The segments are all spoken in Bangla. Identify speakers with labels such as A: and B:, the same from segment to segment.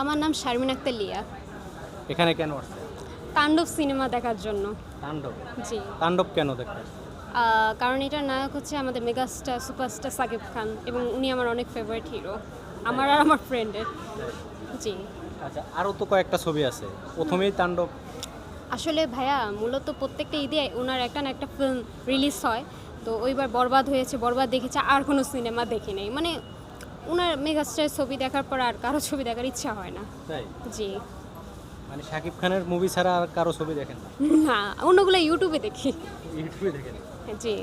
A: আমার নাম শারমিন আক্তার লিয়া।
B: এখানে কেন আসছে?
A: তাণ্ডব সিনেমা দেখার জন্য।
B: তাণ্ডব?
A: জি।
B: তাণ্ডব কেন দেখতে?
A: কারণ এটার নায়ক হচ্ছে আমাদের মেগাস্টার সুপারস্টার সাকিব খান এবং উনি আমার অনেক ফেভারিট হিরো আমার আর আমার ফ্রেন্ডের জি।
B: আচ্ছা আরও তো কয়েকটা ছবি আছে। প্রথমেই তাণ্ডব।
A: আসলে ভাইয়া মূলত প্রত্যেকটা ঈদে ওনার একটা না একটা ফিল্ম রিলিজ হয়। তো ওইবার বরবাদ হয়েছে বরবাদ দেখেছে আর কোনো সিনেমা দেখি নাই। মানে ওনার মেগাস্টার ছবি দেখার পর আর কারও ছবি দেখার ইচ্ছা হয় না।
B: তাই?
A: জি।
B: মানে শাকিব খানের মুভি ছাড়া আর কারও ছবি দেখেন না?
A: না অন্যগুলো ইউটিউবে দেখি।
B: ইউটিউবে দেখেন?
A: জি।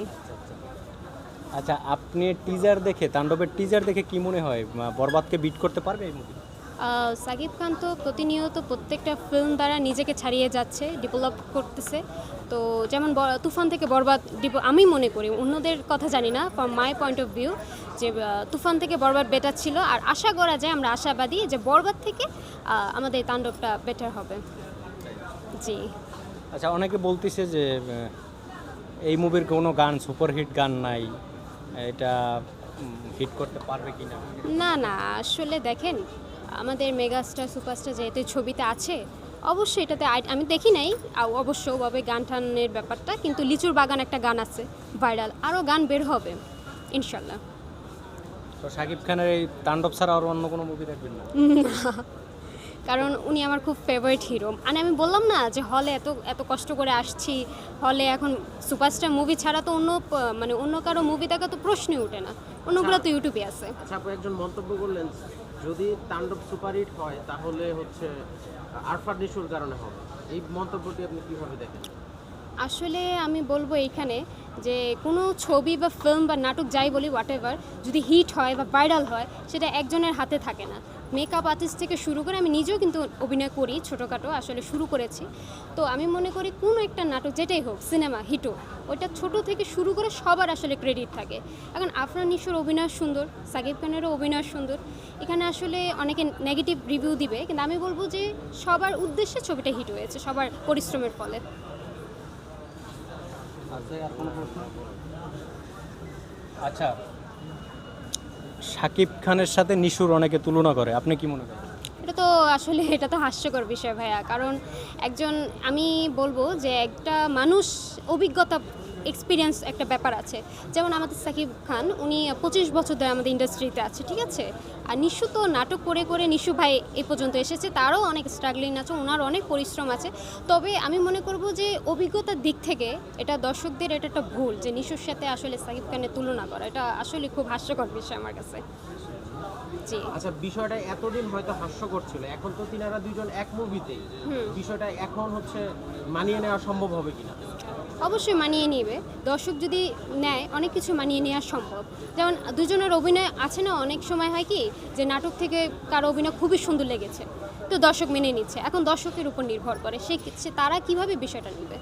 B: আচ্ছা আপনি টিজার দেখে তাণ্ডবের টিজার দেখে কি মনে হয় বরবাদকে বিট করতে পারবে এই মুভি
A: সাকিব খান তো প্রতিনিয়ত প্রত্যেকটা ফিল্ম দ্বারা নিজেকে ছাড়িয়ে যাচ্ছে ডেভেলপ করতেছে। তো যেমন তুফান থেকে বরবাদ আমি মনে করি অন্যদের কথা জানি না from my point of view যে তুফান থেকে বরবাদ বেটার ছিল। আর আশা করা যায় আমরা আশাবাদী যে বরবাদ থেকে আমাদের এই তাণ্ডবটা বেটার হবে। জি।
B: আচ্ছা অনেকে বলতেছে যে এই মুভির কোনো গান সুপারহিট গান নাই এটা হিট করতে পারবে কি না
A: না না আসলে দেখেন আমাদের মেগাস্টার সুপারস্টার যেহেতু ছবিতে আছে অবশ্যই এটাতে আমি দেখি নাই অবশ্য ওভাবে গান টানের ব্যাপারটা কিন্তু লিচুর বাগান একটা গান আছে ভাইরাল আরও গান বের হবে ইনশাল্লাহ।
B: তো শাকিব খানের এই তাণ্ডব ছাড়া আর অন্য কোনো মুভি দেখবেন না।
A: কারণ উনি আমার খুব ফেভারিট হিরো মানে আমি বললাম না যে হলে এত এত কষ্ট করে আসছি হলে এখন সুপারস্টার মুভি ছাড়া তো অন্য মানে অন্য কারও মুভি দেখা তো প্রশ্নই ওঠে না। অন্যগুলো তো ইউটিউবে আছে।
C: আচ্ছা আপু একজন মন্তব্য করলেন যদি তাণ্ডব সুপারহিট হয় তাহলে হচ্ছে আরফার নিশুর কারণে হবে। এই মন্তব্যটি আপনি কীভাবে দেখেন?
A: আসলে আমি বলব এইখানে যে কোনো ছবি বা ফিল্ম বা নাটক যাই বলি হোয়াট যদি হিট হয় বা ভাইরাল হয় সেটা একজনের হাতে থাকে না। মেকআপ আর্টিস্ট থেকে শুরু করে আমি নিজেও কিন্তু অভিনয় করি, ছোটোখাটো আসলে শুরু করেছি। তো আমি মনে করি কোনো একটা নাটক যেটাই হোক সিনেমা হিটও ওইটা ছোট থেকে শুরু করে সবার আসলে ক্রেডিট থাকে। এখন আফরান নিশোর অভিনয় সুন্দর, সাকিব খানেরও অভিনয় সুন্দর। এখানে আসলে অনেকে নেগেটিভ রিভিউ দিবে, কিন্তু আমি বলব যে সবার উদ্দেশ্যে ছবিটা হিট হয়েছে, সবার পরিশ্রমের ফলে।
B: আচ্ছা শাকিব খানের সাথে নিশুর অনেকে তুলনা করে। আপনি কি মনে করেন?
A: এটা তো আসলে, এটা তো হাস্যকর বিষয় ভাইয়া। কারণ একজন, আমি বলব যে একটা মানুষ অভিজ্ঞতা এক্সপিরিয়েন্স একটা ব্যাপার আছে। যেমন আমাদের সাকিব খান উনি পঁচিশ বছর ধরে আমাদের ইন্ডাস্ট্রিতে আছে ঠিক আছে? আর নিশু তো নাটক করে করে নিশু ভাই এ পর্যন্ত এসেছে তারও অনেক স্ট্রাগলিং আছে ওনার অনেক পরিশ্রম আছে। তবে আমি মনে করব যে অভিজ্ঞতার দিক থেকে এটা দর্শকদের এটা একটা ভুল যে নিশুর সাথে আসলে সাকিব খানের তুলনা করা এটা আসলে খুব হাস্যকর বিষয় আমার কাছে। জি।
C: আচ্ছা বিষয়টা এতদিন হয়তো হাস্যকর ছিল এখন তো তিনারা দুইজন এক মুভিতে বিষয়টা এখন হচ্ছে মানিয়ে নেওয়া সম্ভব হবে কিনা?
A: অবশ্যই মানিয়ে নেবে। দর্শক যদি নেয়, অনেক কিছু মানিয়ে নেওয়া সম্ভব যেমন দুজনের অভিনয় আছে না, অনেক সময় হয় কি যে নাটক থেকে কারও অভিনয় খুবই সুন্দর লেগেছে, তো দর্শক মেনে নিচ্ছে এখন দর্শকের উপর নির্ভর করে সে তারা কীভাবে বিষয়টা নেবে.